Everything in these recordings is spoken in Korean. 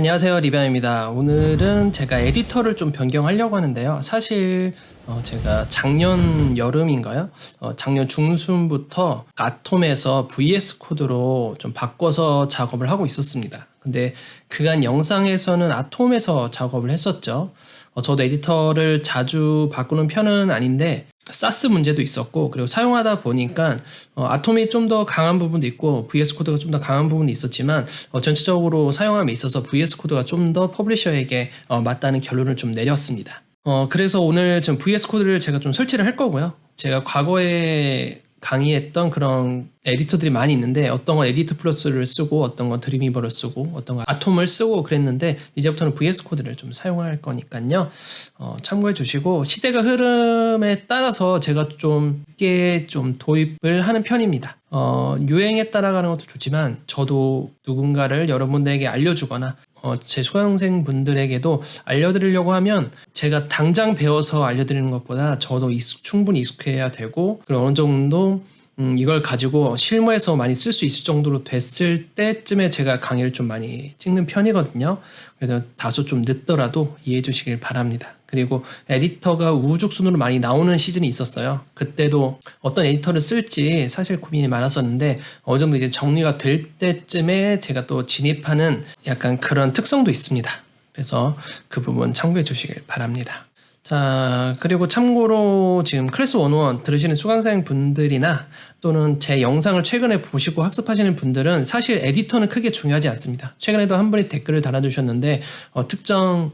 안녕하세요 리변입니다. 오늘은 제가 에디터를 좀 변경하려고 하는데요. 사실 어, 제가 작년 여름인가요? 어, 작년 중순부터 아톰에서 VS 코드로 좀 바꿔서 작업을 하고 있었습니다. 근데 그간 영상에서는 아톰에서 작업을 했었죠. 어, 저도 에디터를 자주 바꾸는 편은 아닌데 사스 문제도 있었고 그리고 사용하다 보니까 어, 아톰이 좀 더 강한 부분도 있고 VS 코드가 좀 더 강한 부분이 있었지만 어, 전체적으로 사용함에 있어서 VS 코드가 좀 더 퍼블리셔에게 어, 맞다는 결론을 좀 내렸습니다. 어, 그래서 오늘 좀 VS 코드를 제가 좀 설치를 할 거고요. 제가 과거에 강의했던 그런 에디터들이 많이 있는데 어떤 건 에디터 플러스를 쓰고 어떤 건 드림이버를 쓰고 어떤 건 아톰을 쓰고 그랬는데 이제부터는 VS 코드를 좀 사용할 거니까요. 어, 참고해 주시고 시대가 흐름에 따라서 제가 좀 쉽게 좀 도입을 하는 편입니다. 어, 유행에 따라가는 것도 좋지만 저도 누군가를 여러분들에게 알려주거나 어, 제 수강생 분들에게도 알려드리려고 하면 제가 당장 배워서 알려드리는 것보다 저도 익숙- 충분히 익숙해야 되고 그리고 어느 정도 음, 이걸 가지고 실무에서 많이 쓸 수 있을 정도로 됐을 때쯤에 제가 강의를 좀 많이 찍는 편이거든요. 그래서 다소 좀 늦더라도 이해해 주시길 바랍니다. 그리고 에디터가 우후죽순으로 많이 나오는 시즌이 있었어요. 그때도 어떤 에디터를 쓸지 사실 고민이 많았었는데 어느 정도 이제 정리가 될 때쯤에 제가 또 진입하는 약간 그런 특성도 있습니다. 그래서 그 부분 참고해 주시길 바랍니다. 자, 그리고 참고로 지금 클래스 101 들으시는 수강생 분들이나 또는 제 영상을 최근에 보시고 학습하시는 분들은 사실 에디터는 크게 중요하지 않습니다. 최근에도 한 분이 댓글을 달아주셨는데 어, 특정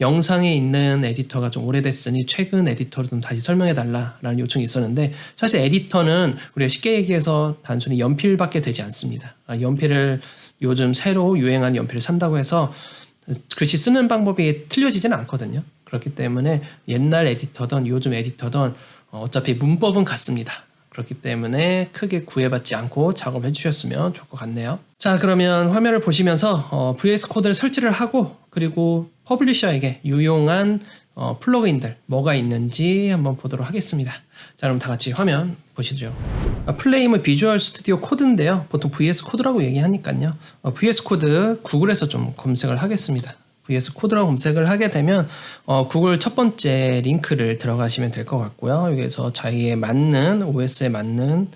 영상에 있는 에디터가 좀 오래됐으니 최근 에디터를 좀 다시 설명해 달라라는 요청이 있었는데 사실 에디터는 우리가 쉽게 얘기해서 단순히 연필밖에 되지 않습니다. 아, 연필을 요즘 새로 유행하는 연필을 산다고 해서 글씨 쓰는 방법이 틀려지지는 않거든요. 그렇기 때문에 옛날 에디터든 요즘 에디터든 어, 어차피 문법은 같습니다. 그렇기 때문에 크게 구애받지 않고 작업해 주셨으면 좋을 것 같네요. 자, 그러면 화면을 보시면서 어, VS 코드를 설치를 하고 그리고 퍼블리셔에게 유용한 어, 플러그인들 뭐가 있는지 한번 보도록 하겠습니다. 자, 그럼 다 같이 화면 보시죠. 아, 플레임은 비주얼 스튜디오 코드인데요. 보통 VS 코드라고 얘기하니까요. 어, VS 코드 구글에서 좀 검색을 하겠습니다. VS 코드라고 검색을 하게 되면 어, 구글 첫 번째 링크를 들어가시면 될 것 같고요. 여기에서 자기에 맞는 OS에 맞는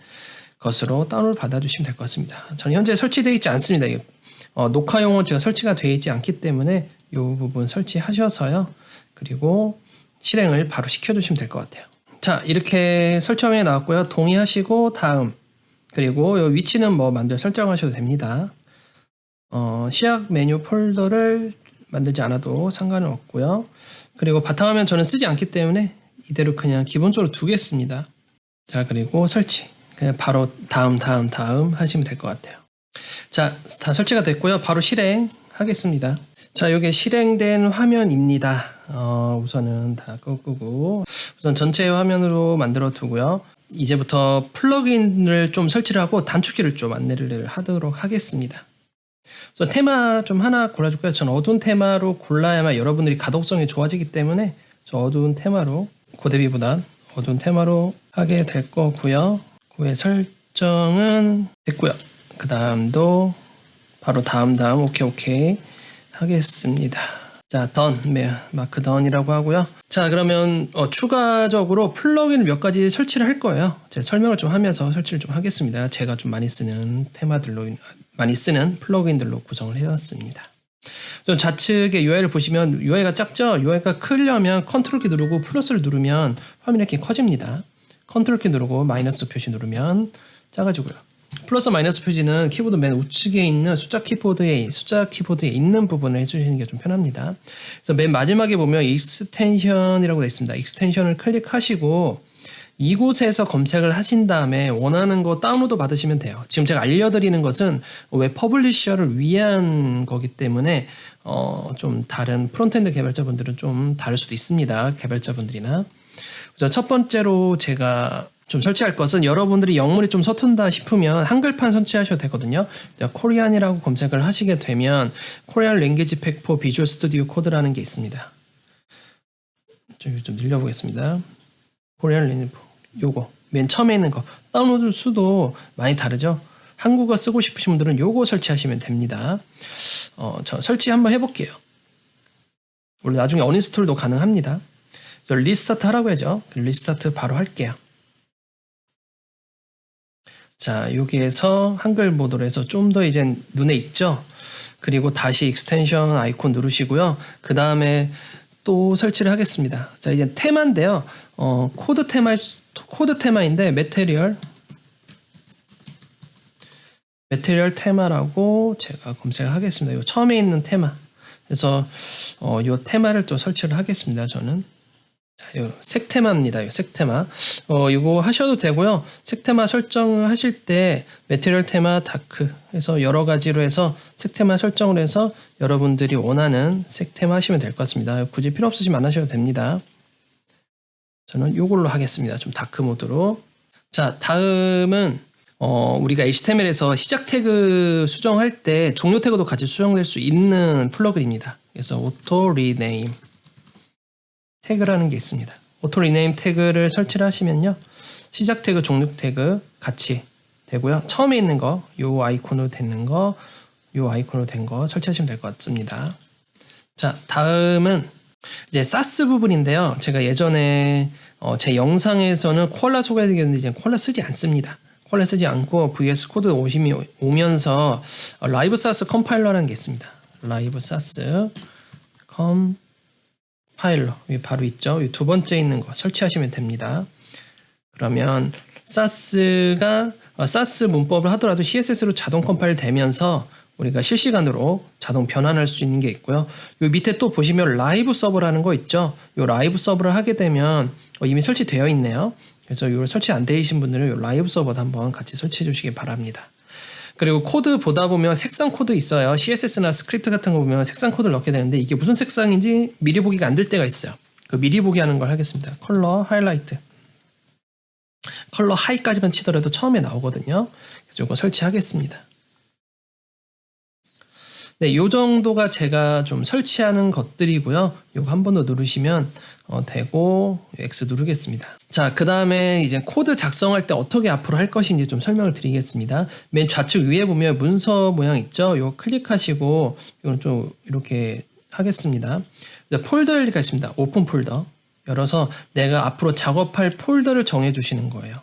것으로 다운을 받아주시면 될 것 같습니다. 저는 현재 설치되어 있지 않습니다. 어, 녹화용은 제가 설치가 되어 있지 않기 때문에 이 부분 설치하셔서요. 그리고 실행을 바로 시켜주시면 될 것 같아요. 자 이렇게 화면이 나왔고요. 동의하시고 다음 그리고 이 위치는 뭐 만들 설정하셔도 됩니다. 어, 시약 메뉴 폴더를 만들지 않아도 상관은 없고요. 그리고 바탕화면 저는 쓰지 않기 때문에 이대로 그냥 기본적으로 두겠습니다. 자 그리고 설치 그냥 바로 다음 다음 다음 하시면 될 것 같아요. 자 다 설치가 됐고요. 바로 실행하겠습니다. 자 이게 실행된 화면입니다. 어, 우선은 다 끄고 우선 전체 화면으로 만들어 두고요. 이제부터 플러그인을 좀 설치를 하고 단축키를 좀 안내를 하도록 하겠습니다. 그래서 테마 좀 하나 골라줄까요? 전 어두운 테마로 골라야만 여러분들이 가독성이 좋아지기 때문에 저 어두운 테마로 고대비보단 어두운 테마로 하게 될 거고요. 그의 설정은 됐고요. 그 다음도 바로 다음 다음 오케이 오케이 하겠습니다. 자, 던, 네, 마크 던이라고 하고요. 자, 그러면 어, 추가적으로 플러그인 몇 가지 설치를 할 거예요. 제가 설명을 좀 하면서 설치를 좀 하겠습니다. 제가 좀 많이 쓰는 테마들로 많이 쓰는 플러그인들로 구성을 해왔습니다. 좀 좌측에 UI를 보시면 UI가 작죠? UI가 크려면 컨트롤 키 누르고 플러스를 누르면 화면이 이렇게 커집니다. 컨트롤 키 누르고 마이너스 표시 누르면 작아지고요. 플러스 마이너스 표시는 키보드 맨 우측에 있는 숫자 키보드에 숫자 키보드에 있는 부분을 해주시는 게 좀 편합니다. 그래서 맨 마지막에 보면 익스텐션이라고 되어 있습니다. 익스텐션을 클릭하시고 이곳에서 검색을 하신 다음에 원하는 거 다운로드 받으시면 돼요. 지금 제가 알려드리는 것은 웹 퍼블리셔를 위한 거기 때문에 어, 좀 다른 프론트엔드 개발자분들은 좀 다를 수도 있습니다. 개발자분들이나. 첫 번째로 제가 좀 설치할 것은 여러분들이 영문이 좀 서툰다 싶으면 한글판 설치하셔도 되거든요. 코리안이라고 검색을 하시게 되면 코리안 랭귀지 팩포 비주얼 스튜디오 코드라는 게 있습니다. 좀, 좀 늘려보겠습니다. 코리안 랭귀지 요거 맨 처음에 있는 거 다운로드 수도 많이 다르죠. 한국어 쓰고 싶으신 분들은 요거 설치하시면 됩니다. 어, 저 설치 한번 해볼게요. 원래 나중에 어인스톨도 가능합니다. 저 리스타트 하라고 해죠. 리스타트 바로 할게요. 자, 여기에서 한글 모드로 해서 좀 더 이제 눈에 익죠? 그리고 다시 익스텐션 아이콘 누르시고요. 그 다음에 또 설치를 하겠습니다. 자, 이제 테마인데요. 어, 코드 테마, 코드 테마인데, 메테리얼. 메테리얼 테마라고 제가 검색하겠습니다. 요 처음에 있는 테마. 그래서, 어, 요 테마를 또 설치를 하겠습니다. 저는. 자, 요 색테마입니다. 요 색테마. 어, 이거 하셔도 되고요. 색테마 설정을 하실 때 메테리얼 테마 다크 해서 여러 가지로 해서 색테마 설정을 해서 여러분들이 원하는 색테마 하시면 될 것 같습니다. 굳이 필요 없으시면 안 하셔도 됩니다. 저는 이걸로 하겠습니다. 좀 다크 모드로. 자, 다음은 어, 우리가 HTML에서 시작 태그 수정할 때 종료 태그도 같이 수정될 수 있는 플러그입니다. 그래서 auto rename 태그라는 게 있습니다. 오토 리네임 태그를 설치를 하시면요. 시작 태그, 종료 태그 같이 되고요. 처음에 있는 거, 요 아이콘으로 되는 거, 요 아이콘으로 된 거 설치하시면 될 것 같습니다. 자, 다음은 이제 사스 부분인데요. 제가 예전에 어, 제 영상에서는 콜라 소개해드렸는데 이제 콜라 쓰지 않습니다. 콜라 쓰지 않고 VS 코드 오심이 오면서 어, 라이브 사스 컴파일러라는 게 있습니다. 라이브 사스 컴 파일러 여기 바로 있죠. 두 번째 있는 거 설치하시면 됩니다. 그러면 사스가 어, 사스 문법을 하더라도 CSS로 자동 컴파일 되면서 우리가 실시간으로 자동 변환할 수 있는 게 있고요. 요 밑에 또 보시면 라이브 서버라는 거 있죠. 요 라이브 서버를 하게 되면 어, 이미 설치되어 있네요. 그래서 이걸 설치 안 되신 분들은 요 라이브 서버도 한번 같이 설치해 주시기 바랍니다. 그리고 코드 보다 보면 색상 코드 있어요. CSS나 스크립트 같은 거 보면 색상 코드를 넣게 되는데 이게 무슨 색상인지 미리 보기가 안 될 때가 있어요. 그 미리 보기 하는 걸 하겠습니다. 컬러 하이라이트. 컬러 하이까지만 치더라도 처음에 나오거든요. 그래서 이거 설치하겠습니다. 네, 요 정도가 제가 좀 설치하는 것들이고요. 요거 한 번 더 누르시면 어, 되고 X 누르겠습니다. 자, 그 다음에 이제 코드 작성할 때 어떻게 앞으로 할 것인지 좀 설명을 드리겠습니다. 맨 좌측 위에 보면 문서 모양 있죠? 요 클릭하시고 이건 좀 이렇게 하겠습니다. 폴더가 있습니다. 오픈 폴더. 열어서 내가 앞으로 작업할 폴더를 정해 주시는 거예요.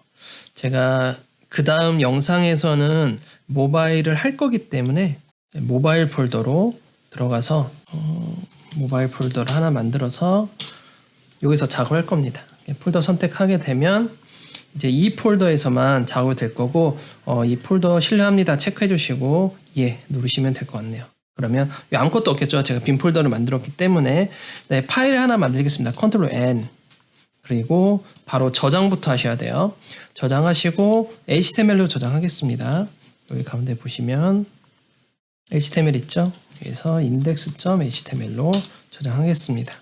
제가 그 다음 영상에서는 모바일을 할 거기 때문에 모바일 폴더로 들어가서 어, 모바일 폴더를 하나 만들어서 여기서 작업할 겁니다. 폴더 선택하게 되면 이제 이 폴더에서만 작업이 될 거고 어, 이 폴더 신뢰합니다 체크해 주시고 예 누르시면 될 것 같네요. 그러면 아무것도 없겠죠. 제가 빈 폴더를 만들었기 때문에 네, 파일 하나 만들겠습니다. 컨트롤 N 그리고 바로 저장부터 하셔야 돼요. 저장하시고 HTML로 저장하겠습니다. 여기 가운데 보시면 HTML 있죠? 그래서 index.html로 저장하겠습니다.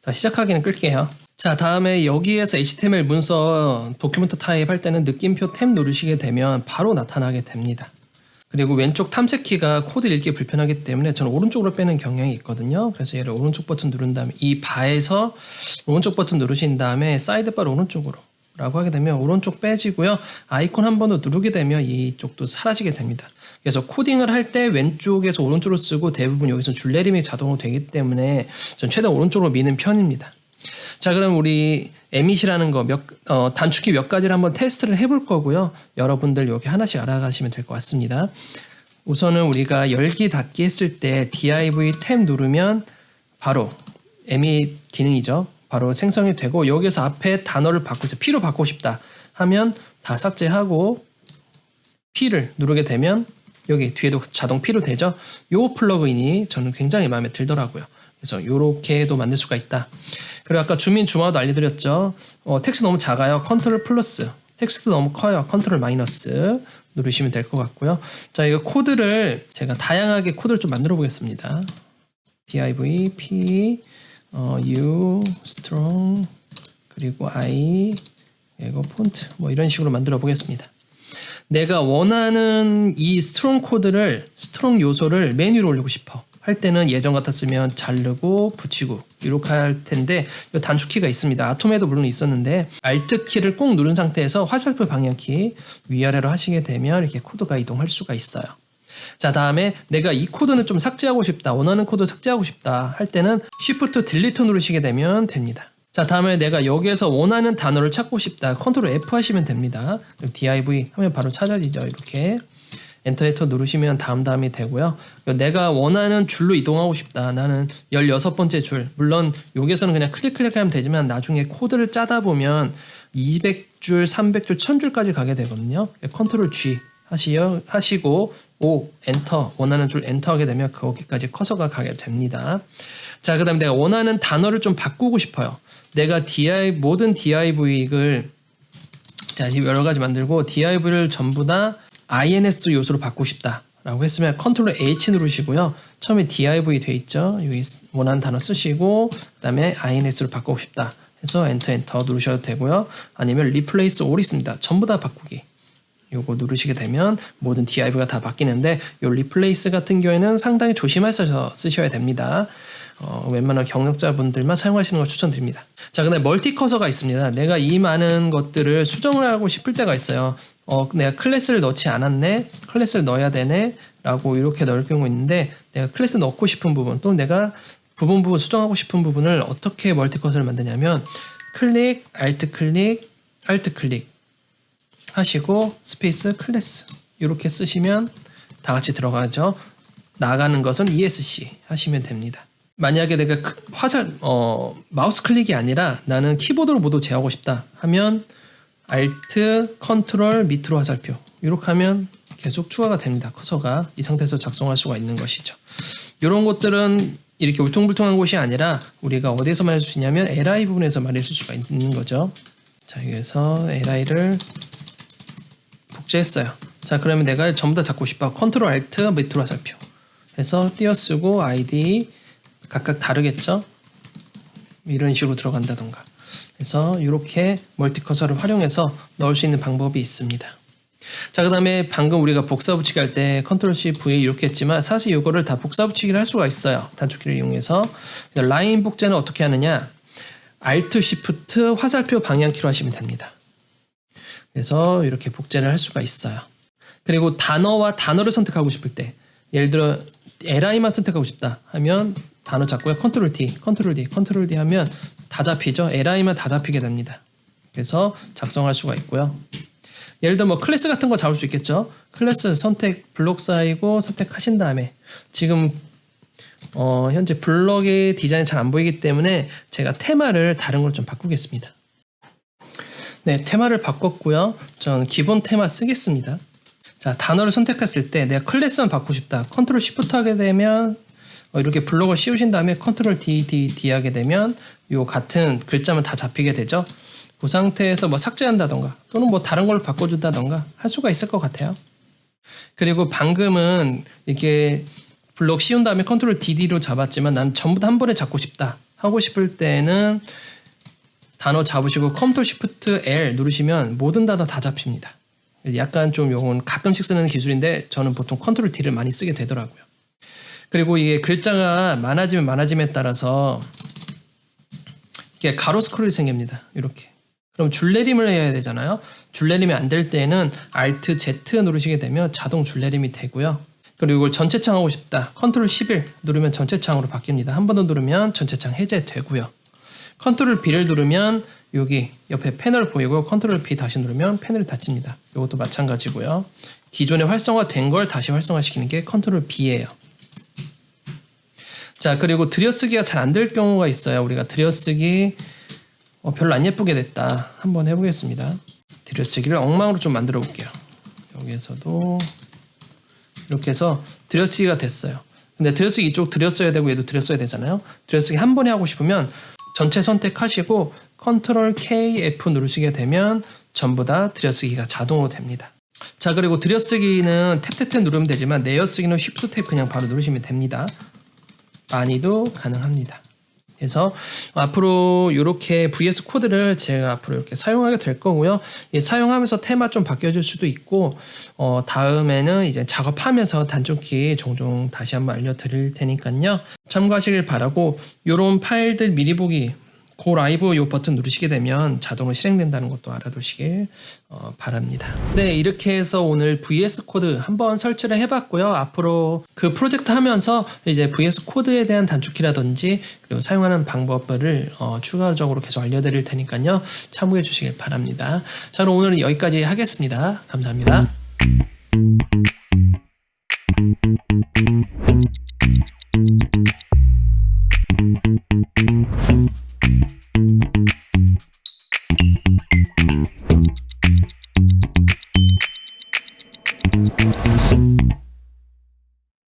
자, 시작하기는 끌게요. 자, 다음에 여기에서 HTML 문서 도큐멘트 타입 할 때는 느낌표 탭 누르시게 되면 바로 나타나게 됩니다. 그리고 왼쪽 탐색키가 코드 읽기 불편하기 때문에 저는 오른쪽으로 빼는 경향이 있거든요. 그래서 얘를 오른쪽 버튼 누른 다음에 이 바에서 오른쪽 버튼 누르신 다음에 사이드바를 오른쪽으로 라고 하게 되면 오른쪽 빼지고요. 아이콘 한 번 더 누르게 되면 이쪽도 사라지게 됩니다. 그래서 코딩을 할 때 왼쪽에서 오른쪽으로 쓰고 대부분 여기서 줄 내림이 자동으로 되기 때문에 전 최대한 오른쪽으로 미는 편입니다. 자, 그럼 우리 에밋이라는 거 몇, 어, 단축키 몇 가지를 한번 테스트를 해볼 거고요. 여러분들 여기 하나씩 알아가시면 될 것 같습니다. 우선은 우리가 열기 닫기 했을 때 div 탭 누르면 바로 에밋 기능이죠. 바로 생성이 되고 여기서 앞에 단어를 바꾸자 P로 바꾸고 싶다 하면 다 삭제하고 P를 누르게 되면 여기 뒤에도 자동 P로 되죠. 요 플러그인이 저는 굉장히 마음에 들더라고요. 그래서 요렇게도 만들 수가 있다. 그리고 아까 주민 주마도 알려드렸죠. 어, 텍스트 너무 작아요. 컨트롤 플러스. 텍스트 너무 커요. 컨트롤 마이너스 누르시면 될 것 같고요. 자, 이거 코드를 제가 다양하게 코드를 좀 만들어 보겠습니다. div p 어, u strong 그리고 i 이거 폰트 뭐 이런 식으로 만들어 보겠습니다. 내가 원하는 이 스트롱 코드를 스트롱 요소를 메뉴로 올리고 싶어 할 때는 예전 같았으면 자르고 붙이고 이렇게 할 텐데 이 단축키가 있습니다. 아톰에도 물론 있었는데 Alt 키를 꾹 누른 상태에서 화살표 방향키 위아래로 하시게 되면 이렇게 코드가 이동할 수가 있어요. 자 다음에 내가 이 코드는 좀 삭제하고 싶다 원하는 코드 삭제하고 싶다 할 때는 Shift 딜리트 누르시게 되면 됩니다. 자 다음에 내가 여기에서 원하는 단어를 찾고 싶다 컨트롤 F 하시면 됩니다. div 하면 바로 찾아지죠 이렇게 엔터 엔터 누르시면 다음 다음이 되고요. 내가 원하는 줄로 이동하고 싶다. 나는 16번째 줄. 물론 여기서는 그냥 클릭 클릭하면 되지만 나중에 코드를 짜다 보면 200줄, 300줄, 1000줄까지 가게 되거든요. 컨트롤 G 하시요, 하시고 O 엔터 원하는 줄 엔터 하게 되면 거기까지 커서가 가게 됩니다. 자, 그 다음에 내가 원하는 단어를 좀 바꾸고 싶어요. 내가 DI 모든 div을 자, 여러 가지 만들고 div를 전부 다 ins 요소로 바꾸고 싶다 라고 했으면 컨트롤 H 누르시고요. 처음에 div 돼 있죠. 여기 원하는 단어 쓰시고 그다음에 ins로 바꾸고 싶다 해서 엔터 엔터 누르셔도 되고요. 아니면 replace all 있습니다. 전부 다 바꾸기. 요거 누르시게 되면 모든 div가 다 바뀌는데 요 replace 같은 경우에는 상당히 조심해서 쓰셔야 됩니다. 어, 웬만한 경력자분들만 사용하시는 걸 추천드립니다. 자, 근데 멀티 커서가 있습니다. 내가 이 많은 것들을 수정을 하고 싶을 때가 있어요. 어, 내가 클래스를 넣지 않았네, 클래스를 넣어야 되네, 라고 이렇게 넣을 경우 있는데, 내가 클래스 넣고 싶은 부분, 또는 내가 부분 부분 수정하고 싶은 부분을 어떻게 멀티 커서를 만드냐면, 클릭, 알트 클릭, 알트 클릭 하시고, 스페이스 클래스. 이렇게 쓰시면 다 같이 들어가죠. 나가는 것은 ESC 하시면 됩니다. 만약에 내가 크- 화살 어 마우스 클릭이 아니라 나는 키보드로 모두 제어하고 싶다 하면 Alt 컨트롤 밑으로 화살표 이렇게 하면 계속 추가가 됩니다. 커서가 이 상태에서 작성할 수가 있는 것이죠. 이런 것들은 이렇게 울퉁불퉁한 곳이 아니라 우리가 어디에서 말할 수 있냐면 li 부분에서 말할 수가 있는 거죠. 자 여기서 li를 복제했어요. 자 그러면 내가 전부 다 잡고 싶어. 컨트롤 Alt 밑으로 화살표 해서 띄어쓰고 id 각각 다르겠죠? 이런 식으로 들어간다던가. 그래서 이렇게 멀티 커서를 활용해서 넣을 수 있는 방법이 있습니다. 자, 그 다음에 방금 우리가 복사 붙이기 할 때 컨트롤 C V 이렇게 했지만 사실 이거를 다 복사 붙이기를 할 수가 있어요. 단축키를 이용해서. 라인 복제는 어떻게 하느냐? Alt Shift 화살표 방향키로 하시면 됩니다. 그래서 이렇게 복제를 할 수가 있어요. 그리고 단어와 단어를 선택하고 싶을 때 예를 들어 li만 선택하고 싶다 하면 단어 잡고요. 컨트롤 D, 컨트롤 D, 컨트롤 D 하면 다 잡히죠. li만 다 잡히게 됩니다. 그래서 작성할 수가 있고요. 예를 들어 뭐 클래스 같은 거 잡을 수 있겠죠. 클래스 선택 블록 쌓이고 선택하신 다음에 지금 어, 현재 블럭의 디자인이 잘 안 보이기 때문에 제가 테마를 다른 걸 좀 바꾸겠습니다. 네, 테마를 바꿨고요. 전 기본 테마 쓰겠습니다. 자, 단어를 선택했을 때 내가 클래스만 바꾸고 싶다. 컨트롤 시프트 하게 되면 어, 이렇게 블록을 씌우신 다음에 컨트롤 D, D, D 하게 되면 요 같은 글자만 다 잡히게 되죠. 그 상태에서 뭐 삭제한다던가 또는 뭐 다른 걸로 바꿔준다던가 할 수가 있을 것 같아요. 그리고 방금은 이렇게 블록 씌운 다음에 컨트롤 DD로 잡았지만 난 전부 다 한 번에 잡고 싶다 하고 싶을 때는 단어 잡으시고 컨트롤 시프트 L 누르시면 모든 단어 다 잡힙니다. 약간 좀 요건 가끔씩 쓰는 기술인데 저는 보통 컨트롤 D를 많이 쓰게 되더라고요. 그리고 이게 글자가 많아지면 많아짐에 따라서 이게 가로 스크롤이 생깁니다. 이렇게. 그럼 줄내림을 해야 되잖아요. 줄내림이 안 될 때는 Alt Z 누르시게 되면 자동 줄내림이 되고요. 그리고 이걸 전체 창 하고 싶다. 컨트롤 11 누르면 전체 창으로 바뀝니다. 한 번 더 누르면 전체 창 해제되고요. 컨트롤 B를 누르면 여기 옆에 패널 보이고 컨트롤 B 다시 누르면 패널이 닫힙니다. 이것도 마찬가지고요. 기존에 활성화된 걸 다시 활성화시키는 게 컨트롤 B예요. 자 그리고 들여쓰기가 잘 안 될 경우가 있어요. 우리가 들여쓰기 어, 별로 안 예쁘게 됐다. 한번 해보겠습니다. 들여쓰기를 엉망으로 좀 만들어 볼게요. 여기에서도 이렇게 해서 들여쓰기가 됐어요. 근데 들여쓰기 이쪽 들였어야 되고 얘도 들였어야 되잖아요. 들여쓰기 한 번에 하고 싶으면 전체 선택하시고 컨트롤 K F 누르시게 되면 전부 다 들여쓰기가 자동으로 됩니다. 자 그리고 들여쓰기는 탭탭탭 누르면 되지만 내어쓰기는 Shift 탭 그냥 바로 누르시면 됩니다. 많이도 가능합니다. 그래서 앞으로 이렇게 VS 코드를 제가 앞으로 이렇게 사용하게 될 거고요. 이 사용하면서 테마 좀 바뀌어질 수도 있고, 어, 다음에는 이제 작업하면서 단축키 종종 다시 한번 알려드릴 테니까요. 참고하시길 바라고, 요런 파일들 미리 보기, 고 라이브 요 버튼 누르시게 되면 자동으로 실행된다는 것도 알아두시길 어, 바랍니다. 네, 이렇게 해서 오늘 VS 코드 한번 설치를 해봤고요. 앞으로 그 프로젝트 하면서 이제 VS 코드에 대한 단축키라든지 그리고 사용하는 방법을 어, 추가적으로 계속 알려드릴 테니까요. 참고해 주시길 바랍니다. 자, 그럼 오늘은 여기까지 하겠습니다. 감사합니다.